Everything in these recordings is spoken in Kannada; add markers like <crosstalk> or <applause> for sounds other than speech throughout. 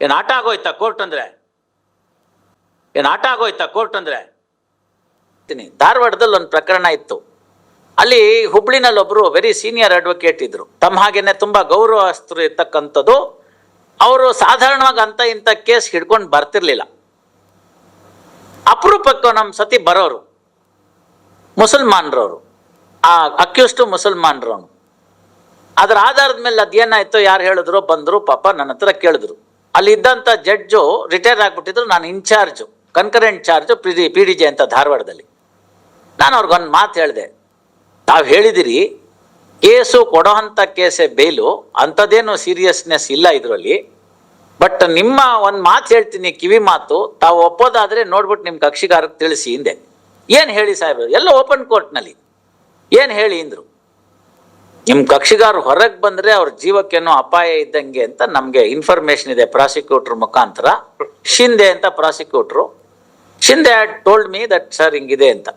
ಏನ್ ಆಟ ಆಗೋಯ್ತಾ ಕೋರ್ಟ್ ಅಂದರೆ? ಏನು ಆಟ ಆಗೋಯ್ತಾ ಕೋರ್ಟ್ ಅಂದರೆ? ಧಾರವಾಡದಲ್ಲಿ ಒಂದು ಪ್ರಕರಣ ಇತ್ತು. ಅಲ್ಲಿ ಹುಬ್ಳಿನಲ್ಲಿ ಒಬ್ಬರು ವೆರಿ ಸೀನಿಯರ್ ಅಡ್ವೊಕೇಟ್ ಇದ್ರು. ತಮ್ಮ ಹಾಗೇನೆ ತುಂಬಾ ಗೌರವಸ್ಥರು ಇರ್ತಕ್ಕಂಥದ್ದು. ಅವರು ಸಾಧಾರಣವಾಗಿ ಅಂತ ಇಂಥ ಕೇಸ್ ಹಿಡ್ಕೊಂಡು ಬರ್ತಿರ್ಲಿಲ್ಲ. ಅಪರೂಪಕ್ಕೆ ನಮ್ಮ ಸತಿ ಬರೋರು. ಮುಸಲ್ಮಾನ್ರವರು. ಆ ಅಕ್ಯೂಸ್ಟು ಮುಸಲ್ಮಾನ್ರವನು. ಅದರ ಆಧಾರದ ಮೇಲೆ ಅದೇನಾಯ್ತು ಯಾರು ಹೇಳಿದ್ರು? ಬಂದರು ಪಾಪ ನನ್ನ ಹತ್ರ ಕೇಳಿದ್ರು. ಅಲ್ಲಿ ಇದ್ದಂಥ ಜಡ್ಜು ರಿಟೈರ್ ಆಗಿಬಿಟ್ಟಿದ್ರು, ನಾನು in charge concurrent charge P D P D J ಅಂತ ಧಾರವಾಡದಲ್ಲಿ. ನಾನು ಅವ್ರಿಗೊಂದು ಮಾತು ಹೇಳಿದೆ, ತಾವು ಹೇಳಿದಿರಿ, ಕೇಸು ಕೊಡೋ ಅಂಥ ಕೇಸೇ ಬೇಲು, ಅಂಥದ್ದೇನು ಸೀರಿಯಸ್ನೆಸ್ ಇಲ್ಲ ಇದರಲ್ಲಿ, ಬಟ್ ನಿಮ್ಮ ಒಂದು ಮಾತು ಹೇಳ್ತೀನಿ ಕಿವಿ ಮಾತು, ತಾವು ಒಪ್ಪೋದಾದರೆ ನೋಡ್ಬಿಟ್ಟು ನಿಮ್ಮ ಕಕ್ಷಿಗಾರಕ್ಕೆ ತಿಳಿಸಿ ಹಿಂದೆ ಏನು ಹೇಳಿ ಸಾಹೇಬ್ರು, ಎಲ್ಲ ಓಪನ್ ಕೋರ್ಟ್ನಲ್ಲಿ. ಏನು ಹೇಳಿ ಅಂದ್ರು ನಿಮ್ಮ ಕಕ್ಷಿಗಾರ ಹೊರಗೆ ಬಂದ್ರೆ ಅವ್ರ ಜೀವಕ್ಕೇನೋ ಅಪಾಯ ಇದ್ದಂಗೆ ಅಂತ ನಮಗೆ ಇನ್ಫಾರ್ಮೇಶನ್ ಇದೆ ಪ್ರಾಸಿಕ್ಯೂಟರ್ ಮುಖಾಂತರ. ಶಿಂದೆ ಅಂತ prosecutor Shinde told me that sir ಹಿಂಗಿದೆ ಅಂತ.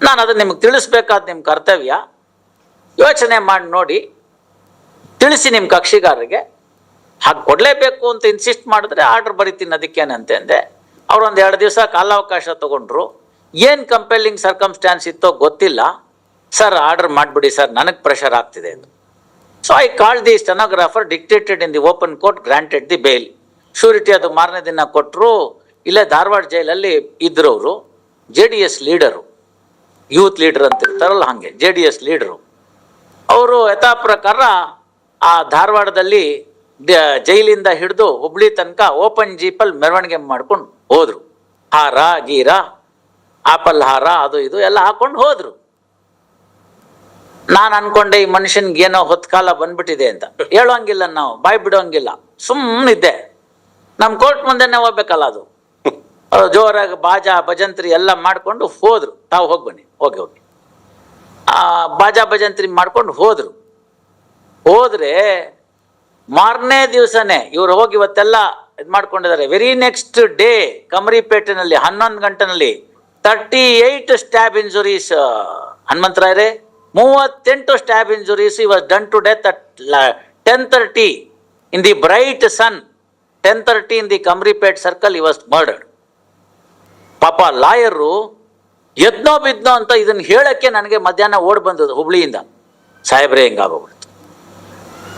ನಾನು ಅದನ್ನು ನಿಮ್ಗೆ ತಿಳಿಸ್ಬೇಕಾದ ನಿಮ್ಮ ಕರ್ತವ್ಯ. ಯೋಚನೆ ಮಾಡಿ ನೋಡಿ. ತಿಳಿಸಿ ನಿಮ್ಮ ಕಕ್ಷಿಗಾರರಿಗೆ. ಹಾಗೆ ಕೊಡಲೇಬೇಕು ಅಂತ ಇನ್ಸಿಸ್ಟ್ ಮಾಡಿದ್ರೆ ಆರ್ಡರ್ ಬರಿತೀನಿ ಅದಕ್ಕೇನಂತೆ ಅಂದೆ. ಅವ್ರು ಒಂದು ಎರಡು ದಿವಸ ಕಾಲಾವಕಾಶ ತಗೊಂಡ್ರು. ಏನು ಕಂಪೆಲ್ಲಿಂಗ್ ಸರ್ಕಮ್ಸ್ಟಾನ್ಸ್ ಇತ್ತೋ ಗೊತ್ತಿಲ್ಲ. ಸರ್ ಆರ್ಡರ್ ಮಾಡಿಬಿಡಿ ಸರ್ ನನಗೆ ಪ್ರೆಷರ್ ಆಗ್ತಿದೆ ಅಂತ so I call the stenographer dictated in the open court granted the bail surety ಅದು ಮಾರನೇ ದಿನ ಕೊಟ್ಟರು ಇಲ್ಲೇ ಧಾರವಾಡ ಜೈಲಲ್ಲಿ ಇದ್ರವರು J D S leader youth leader ಅಂತ ಇರ್ತಾರಲ್ಲ ಹಾಗೆ ಜೆ ಡಿ ಎಸ್ ಲೀಡರು ಅವರು ಯಥಾ ಪ್ರಕಾರ ಆ ಧಾರವಾಡದಲ್ಲಿ ಜೈಲಿಂದ ಹಿಡಿದು ಹುಬ್ಳಿ ತನಕ ಓಪನ್ ಜೀಪಲ್ಲಿ ಮೆರವಣಿಗೆ ಮಾಡ್ಕೊಂಡು ಹೋದರು. ಹಾರ, ಗೀರ, ಆಪಲ್ ಹಾರ, ಅದು ಇದು ಎಲ್ಲ ಹಾಕೊಂಡು ಹೋದ್ರು. ನಾನು ಅನ್ಕೊಂಡೆ ಈ ಮನುಷ್ಯನ್ಗೆ ಏನೋ ಹೊತ್ಕಾಲ ಬಂದ್ಬಿಟ್ಟಿದೆ ಅಂತ. ಹೇಳೋಂಗಿಲ್ಲ ನಾವು, ಬಾಯ್ ಬಿಡೋಂಗಿಲ್ಲ. ಸುಮ್ಮನಿದ್ದೆ ನಮ್ಮ ಕೋರ್ಟ್ ಮುಂದೆನೆ ಹೋಗ್ಬೇಕಲ್ಲ ಅದು. ಜೋರಾಗಿ ಬಾಜಾ, ಭಜಂತ್ರಿ ಎಲ್ಲ ಮಾಡ್ಕೊಂಡು ಹೋದ್ರು. ತಾವು ಹೋಗಿ ಬನ್ನಿ. ಹೋಗಿ ಹೋಗಿ ಬಾಜಾ, ಭಜಂತ್ರಿ ಮಾಡ್ಕೊಂಡು ಹೋದ್ರು. ಹೋದ್ರೆ ಮಾರನೇ ದಿವಸನೇ ಇವ್ರು ಹೋಗಿ ಇವತ್ತೆಲ್ಲ ಇದು ಮಾಡ್ಕೊಂಡಿದ್ದಾರೆ ವೆರಿ ನೆಕ್ಸ್ಟ್ ಡೇ ಕಮರಿಪೇಟೆನಲ್ಲಿ, ಹನ್ನೊಂದು ಗಂಟೆನಲ್ಲಿ ತರ್ಟಿ ಏಯ್ಟ್ ಸ್ಟ್ಯಾಬ್ ಇಂಜುರೀಸ್ ಹನುಮಂತರಾಯರೇ. ಮೂವತ್ತೆಂಟು stab injuries he was done to death at ten thirty in the bright sun ten thirty in the Kamaripet circle he was murdered ಪಾಪ ಲಾಯರು ಎದ್ನೋ ಬಿದ್ನೋ ಅಂತ ಇದನ್ನು ಹೇಳಕ್ಕೆ ನನಗೆ ಮಧ್ಯಾಹ್ನ ಓಡ್ ಬಂದದ್ದು ಹುಬ್ಳಿಯಿಂದ. ಸಾಹೇಬ್ರೆ ಹಿಂಗಾಗೋಗ್ಬಿಡ್ತು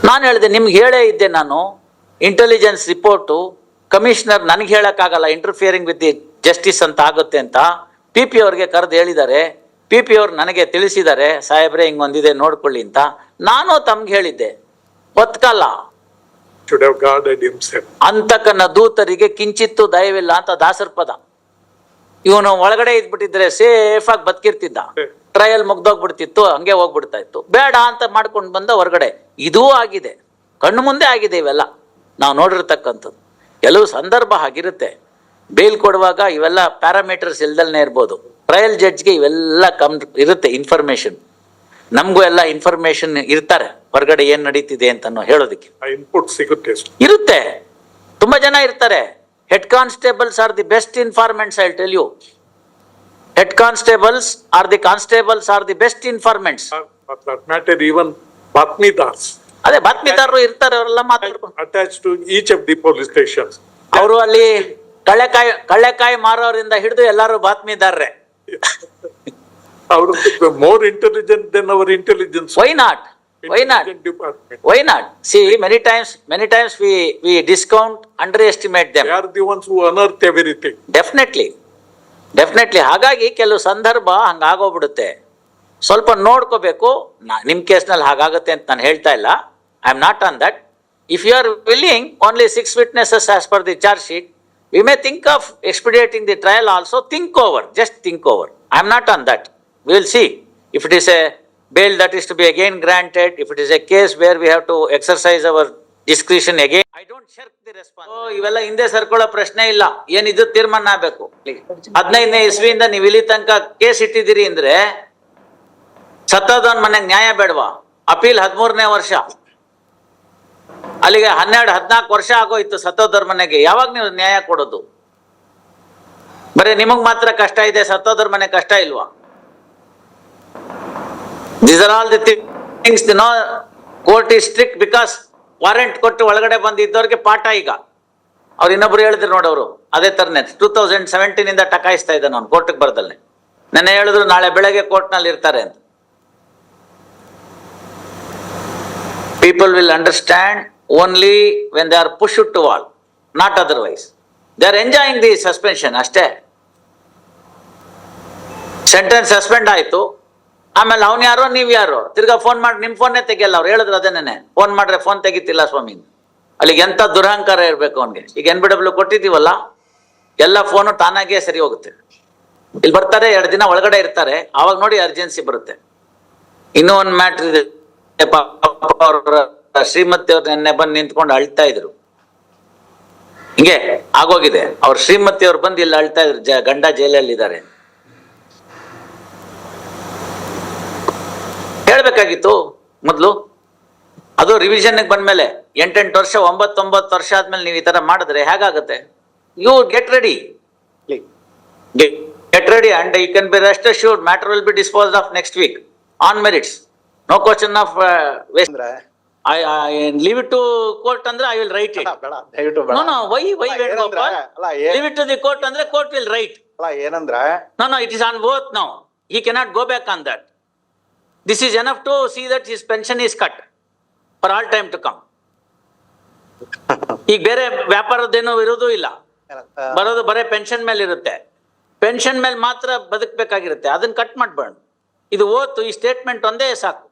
ನಾನು ಹೇಳಿದೆ, ನಿಮ್ಗೆ ಹೇಳೇ ಇದ್ದೆ ನಾನು ಇಂಟೆಲಿಜೆನ್ಸ್ ರಿಪೋರ್ಟು ಕಮಿಷನರ್ ನನಗೆ ಹೇಳೋಕ್ಕಾಗಲ್ಲ ಇಂಟರ್ಫಿಯರಿಂಗ್ ವಿತ್ ದಿ ಜಸ್ಟಿಸ್ ಅಂತ ಆಗುತ್ತೆ ಅಂತ ಪಿ ಪಿ ಅವ್ರಿಗೆ ಕರೆದು ಹೇಳಿದ್ದಾರೆ. ಪಿ ಪಿ ಅವ್ರು ನನಗೆ ತಿಳಿಸಿದ್ದಾರೆ ಸಾಹೇಬ್ರೆ ಹಿಂಗೊಂದಿದೆ ನೋಡ್ಕೊಳ್ಳಿ ಅಂತ. ನಾನು ತಮ್ಗೆ ಹೇಳಿದ್ದೆ ಒತ್ಕಲ್ಲ. ಅಂತಕನ ದೂತರಿಗೆ ಕಿಂಚಿತ್ತು ದಯವಿಲ್ಲ ಅಂತ ದಾಸರ ಪದ. ಇವನು ಒಳಗಡೆ ಇದ್ಬಿಟ್ಟಿದ್ರೆ ಸೇಫ್ ಆಗಿ ಬದುಕಿರ್ತಿದ್ದ. ಟ್ರಯಲ್ ಮುಗ್ದೋಗ್ಬಿಡ್ತಿತ್ತು ಹಂಗೆ ಹೋಗ್ಬಿಡ್ತಾ ಇತ್ತು. ಬೇಡ ಅಂತ ಮಾಡ್ಕೊಂಡು ಬಂದ ಹೊರಗಡೆ. ಇದೂ ಆಗಿದೆ ಕಣ್ಣು ಮುಂದೆ ಆಗಿದೆ ಇವೆಲ್ಲ. ನಾವು ನೋಡಿರ್ತಕ್ಕಂಥದ್ದು. ಕೆಲವು ಸಂದರ್ಭ ಆಗಿರುತ್ತೆ ಬೇಲ್ ಕೊಡುವಾಗ ಇವೆಲ್ಲ ಪ್ಯಾರಾಮೀಟರ್ಸ್ ಇಲ್ದಲ್ನೇ ಇರ್ಬೋದು. ಟ್ರಯಲ್ ಜಡ್ಜ್ಗೆ ಇವೆಲ್ಲ ಕಮ್ ಇರುತ್ತೆ ಇನ್ಫಾರ್ಮೇಶನ್ ನಮಗೂ ಎಲ್ಲ ಇನ್ಫಾರ್ಮೇಶನ್ ಇರ್ತಾರೆ. ಹೊರಗಡೆ ಏನ್ ನಡೀತಿದೆ ಅಂತ ಹೇಳೋದಕ್ಕೆ. ಇನ್ಪುಟ್ ಸಿಗುತ್ತೆ ಇರುತ್ತೆ. ತುಂಬಾ ಜನ ಇರ್ತಾರೆ. Head constables are the best informants I tell you head constables are the constables are the best informants matter even ಅದೇ ಬಾತ್ಮಿದಾರರು ಇರ್ತಾರೆ ಅವರೆಲ್ಲ ಮಾತಾಡ್ಕೊಂಡು ಅಟ್ಯಾಚ್ ಟು ಈಚ್. ಅವರು ಅಲ್ಲಿ ಕಳ್ಳೆಕಾಯಿ ಕಳ್ಳೆಕಾಯಿ ಮಾರೋರಿಂದ ಹಿಡಿದು ಎಲ್ಲರೂ ಬಾತ್ಮೀದಾರರೇ Our more intelligent than our intelligence why not why not not see many times many times we we discount underestimate them They are the ones who unearth everything. Definitely definitely ಹಾಗಾಗಿ ಕೆಲವು ಸಂದರ್ಭ ಹಂಗಾಗೋಗ್ಬಿಡುತ್ತೆ. ಸ್ವಲ್ಪ ನೋಡ್ಕೋಬೇಕು. ನಿಮ್ಮ ಕೇಸ್ನಲ್ಲಿ ಹಾಗಾಗುತ್ತೆ ಅಂತ ನಾನು ಹೇಳ್ತಾ ಇಲ್ಲ. I am not on that if you are willing only six witnesses as per the charge sheet we may think of expediting the trial also think over just think over I am not on that will see if it is a bail that is to be again granted, if it is a case where we have to exercise our discretion again. I don't shirk the response. ಓ, ಇವೆಲ್ಲ ಹಿಂದೆ ಸರ್ಕೊಳ್ಳೋ ಪ್ರಶ್ನೆ ಇಲ್ಲ. ಏನಿದ್ದು ತೀರ್ಮಾನ ಆಗ್ಬೇಕು? ಹದಿನೈದನೇ ಇಸ್ವಿಯಿಂದ ನೀವು ಇಲ್ಲಿ ತನಕ ಕೇಸ್ ಇಟ್ಟಿದ್ದೀರಿ ಅಂದ್ರೆ ಸತ್ತೋದವನ್ ಮನೆಗೆ ನ್ಯಾಯ ಬೇಡವಾ? ಅಪೀಲ್ ಹದಿಮೂರನೇ ವರ್ಷ. ಅಲ್ಲಿಗೆ ಹನ್ನೆರಡು, ಹದಿನಾಲ್ಕು ವರ್ಷ ಆಗೋಯ್ತು ಸತ್ತೋದರ್ ಮನೆಗೆ ಯಾವಾಗ ನೀವು ನ್ಯಾಯ ಕೊಡೋದು? ಬರೀ ನಿಮಗ್ ಮಾತ್ರ ಕಷ್ಟ ಇದೆ ಸತ್ತೋದರ್ ಮನೆ ಕಷ್ಟ ಇಲ್ವಾ? These are all the things no court is strict because warrant ಕೊಟ್ಟು ಒಳಗಡೆ ಬಂದಿದ್ದವ್ರಿಗೆ ಪಾಠ ಈಗ. ಅವ್ರು ಇನ್ನೊಬ್ರು ಹೇಳಿದ್ರು ನೋಡವ್ರು ಅದೇ ತರನೇ ಟೂ ತೌಸಂಡ್ ಸೆವೆಂಟೀನ್ ಇಂದ ಟಕಾಯಿಸ್ತಾ ಇದ್ದಾನೆ ಅವ್ನು ಕೋರ್ಟ್ಗೆ ಬರ್ದಲ್ಲೇ ನೆನ್ನೆ ಹೇಳಿದ್ರು ನಾಳೆ ಬೆಳಗ್ಗೆ ಕೋರ್ಟ್ನಲ್ಲಿ ಇರ್ತಾರೆ ಅಂತ. People will understand only when they are push to wall not otherwise they are enjoying the suspension ಅಷ್ಟೇ. ಸೆಂಟೆನ್ಸ್ ಸಸ್ಪೆಂಡ್ ಆಯಿತು. ಆಮೇಲೆ ಅವ್ನು ಯಾರೋ, ನೀವು ಯಾರೋ? ತಿರ್ಗಾ ಫೋನ್ ಮಾಡಿ ನಿಮ್ಮ ಫೋನ್ನೇ ತೆಗಿಯಲ್ಲ ಅವ್ರು? ಹೇಳಿದ್ರು ಅದನ್ನೇ ಫೋನ್ ಮಾಡ್ರೆ ಫೋನ್ ತೆಗಿತಿಲ್ಲ ಸ್ವಾಮಿ. ಅಲ್ಲಿಗೆ ಎಂತ ದುರಹಂಕಾರ ಇರಬೇಕು ಅವನಿಗೆ? ಈಗ ಎನ್ ಬಿ ಡಬ್ಲ್ಯೂ ಕೊಟ್ಟಿದ್ದೀವಲ್ಲ, ಎಲ್ಲ ಫೋನು ತಾನಾಗೇ ಸರಿ ಹೋಗುತ್ತೆ. ಇಲ್ಲಿ ಬರ್ತಾರೆ, ಎರಡು ದಿನ ಒಳಗಡೆ ಇರ್ತಾರೆ. ಆವಾಗ ನೋಡಿ ಅರ್ಜೆನ್ಸಿ ಬರುತ್ತೆ. ಇನ್ನೂ ಒಂದು ಮ್ಯಾಟ್ರ್ ಇದೆ. ಶ್ರೀಮತಿ ಅವ್ರು ನೆನ್ನೆ ಬಂದು ನಿಂತ್ಕೊಂಡು ಅಳ್ತಾ ಇದ್ರು. ಹಿಂಗೆ ಆಗೋಗಿದೆ. ಅವ್ರ ಶ್ರೀಮತಿ ಅವ್ರು ಬಂದು ಇಲ್ಲಿ ಅಳ್ತಾ ಇದ್ರು ಜ ಗಂಡ ಜೈಲಲ್ಲಿ ಇದ್ದಾರೆ ಹೇಳ್ಬೇಕಾಗಿತ್ತು ಮೊದ್ಲು. ಅದು ರಿವಿಷನ್ ಬಂದ್ಮೇಲೆ ಎಂಟೆಂಟು ವರ್ಷ ಒಂಬತ್ತೊಂಬತ್ತು ವರ್ಷ ಆದ್ಮೇಲೆ ನೀವು ಈ ತರ ಮಾಡಿದ್ರೆ ಹೇಗಾಗುತ್ತೆ? You get ready get ready and you can be rest sure matter will be dispose of next week on merits no question of waste I leave it to court ಅಂದ್ರೆ ಐ ವಿಲ್ ರೈಟ್ ಇಟ್ ಬೇಡ ದಯವಿಟ್ಟು ಬೇಡ. ನೋ ನೋ ವೈ ವೈ ಅಲ್ಲ, ಏನಂದ್ರೆ ಅಲ್ಲ ಏ- leave it to the court ಅಂದ್ರೆ ಕೋರ್ಟ್ ವಿಲ್ ರೈಟ್ ಅಲ್ಲ ಏನಂದ್ರೆ No, no it is on both now. He cannot go back on that. This is enough to see that his pension is cut for all time to come. <laughs> ಈಗ ಬೇರೆ ವ್ಯಾಪಾರದ್ದೇನೂ ಇರೋದು ಇಲ್ಲ. ಆ, ಬರೋದು ಬರೇ ಪೆನ್ಷನ್ ಮೇಲೆ ಇರುತ್ತೆ. ಪೆನ್ಷನ್ ಮೇಲೆ ಮಾತ್ರ ಬದುಕಬೇಕಾಗಿರುತ್ತೆ. ಅದನ್ನ ಕಟ್ ಮಾಡ್ಬೇಡ ಇದು ಓತು ಈ ಸ್ಟೇಟ್ಮೆಂಟ್ ಒಂದೇ ಸಾಕು.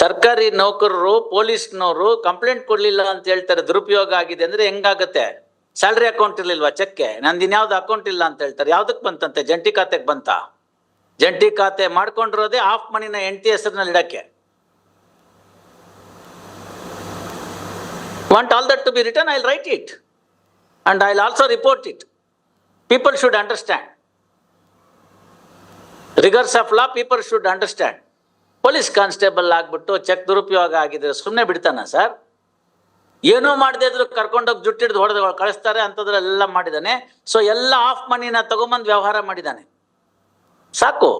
ಸರ್ಕಾರಿ ನೌಕರರು, ಪೊಲೀಸ್ನವರು ಕಂಪ್ಲೇಂಟ್ ಕೊಡ್ಲಿಲ್ಲ ಅಂತ ಹೇಳ್ತಾರೆ, ದುರುಪಯೋಗ ಆಗಿದೆ ಅಂದ್ರೆ ಹೆಂಗಾಗತ್ತೆ? ಸ್ಯಾಲ್ರಿ ಅಕೌಂಟ್ ಇರ್ಲಿಲ್ವಾ ಚೆಕ್ಕೆ ನಂದು ಇನ್ಯಾವ್ದು ಅಕೌಂಟ್ ಇಲ್ಲ ಅಂತ ಹೇಳ್ತಾರೆ. ಯಾವ್ದಕ್ ಬಂತಂತೆ? ಜಂಟಿ ಖಾತೆಗೆ ಬಂತ? ಜಂಟಿ ಖಾತೆ ಮಾಡ್ಕೊಂಡಿರೋದೇ ಆಫ್ ಮನಿನ ಹೆಂಡತಿ ಹೆಸರಿನಲ್ಲಿ ಇಡಕ್ಕೆ. Want all that to be return I write it and I also report it people should understand rigours of law people should understand. Police constable ಆಗ್ಬಿಟ್ಟು ಚೆಕ್ ದುರುಪಯೋಗ ಆಗಿದ್ರೆ ಸುಮ್ಮನೆ ಬಿಡ್ತಾನ ಸರ್? ಏನೂ ಮಾಡದೇ ಇದ್ರು ಕರ್ಕೊಂಡೋಗಿ ಜುಟ್ಟಿಡ್ದು ಹೊಡೆದು ಕಳಿಸ್ತಾರೆ ಅಂಥದ್ರೆಲ್ಲ ಮಾಡಿದ್ದಾನೆ ಸೊ ಎಲ್ಲ ಆಫ್ ಮನಿನ ತಗೊಂಬಂದು ವ್ಯವಹಾರ ಮಾಡಿದ್ದಾನೆ ಸಾಕು.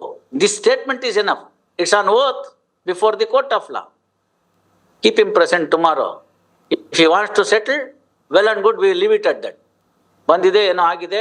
This statement is enough it's on oath before the court of law keep him present tomorrow If he wants to settle, well and good, we leave it at that. ಬಂದಿದೆ ಏನೋ ಆಗಿದೆ.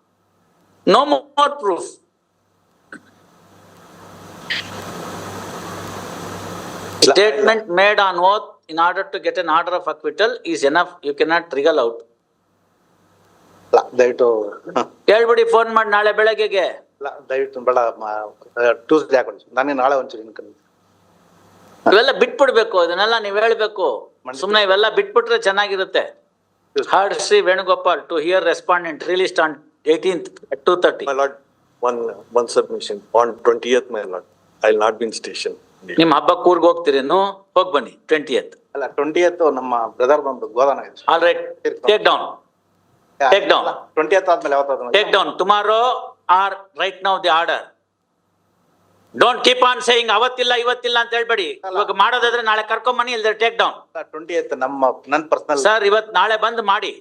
no more proof statement made on oath in order to get an order of acquittal is enough you cannot wriggle out ಅಲ್ಲ ದಯವಿಟ್ಟು ಹೇಳ್ಬಿಡಿ ಫೋನ್ ಮಾಡಿ ನಾಳೆ ಬೆಳಗ್ಗೆಗೆ. ದಯವಿಟ್ಟು ಬೇಡ ಟ್ಯೂಸ್ಡೇ ಹಾಕೊಳ್ಳಿ ನಾನೇ ನಾಳೆ ಒಂಚೂರು ಇವೆಲ್ಲ ಬಿಟ್ಬಿಡ್ಬೇಕು ಇದನ್ನೆಲ್ಲ ನೀವು ಹೇಳ್ಬೇಕು. ಸುಮ್ಮನೆ ಇವೆಲ್ಲ ಬಿಟ್ಬಿಟ್ರೆ ಚೆನ್ನಾಗಿರುತ್ತೆ. Heard Shri Venugopal to hear respondent released on eighteenth two thirty My lord, one, one submission. On twentieth, my lord, I'll not be in station. ನಿಮ್ ಹಬ್ಬಕ್ಕೆ ಊರ್ಗ್ ಹೋಗ್ತೀರೇನು ಹೋಗಿ ಬನ್ನಿ ಟ್ವೆಂಟಿಯತ್ ಅಲ್ಲ ಟ್ವೆಂಟಿ ನಮ್ಮ ಬ್ರದರ್ ಬಂದು ಗೋದಾನ ಇದೆ. All right take down take down twenty ಆದ್ಮೇಲೆ ಯಾವತ್ತಾದ್ರು take down tomorrow or right now the order don't keep on saying ಅವತ್ತಿಲ್ಲ ಇವತ್ತಿಲ್ಲ ಅಂತ ಹೇಳ್ಬೇಡಿ. ಇವಾಗ ಮಾಡೋದಾದ್ರೆ ನಾಳೆ ಕರ್ಕೊಂಬನ್ನಿ ಇಲ್ದ್ರೆ ಟೇಕ್ ಡೌನ್ ಟ್ವೆಂಟಿ ನಮ್ಮ ನನ್ನ ಪರ್ಸನಲ್ ಸರ್ ಇವತ್ ನಾಳೆ ಬಂದು ಮಾಡಿ.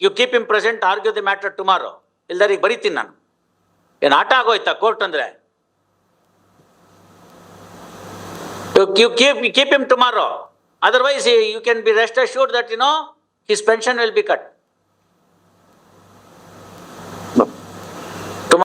You keep him present argue the matter tomorrow ಇಲ್ದಾರ ಬರಿತೀನಿ ನಾನು. ಏನು ಆಟ ಆಗೋಯ್ತಾ ಕೋರ್ಟ್ ಅಂದರೆ? You keep keep him tomorrow otherwise you can be rest assured that you know his pension will be cut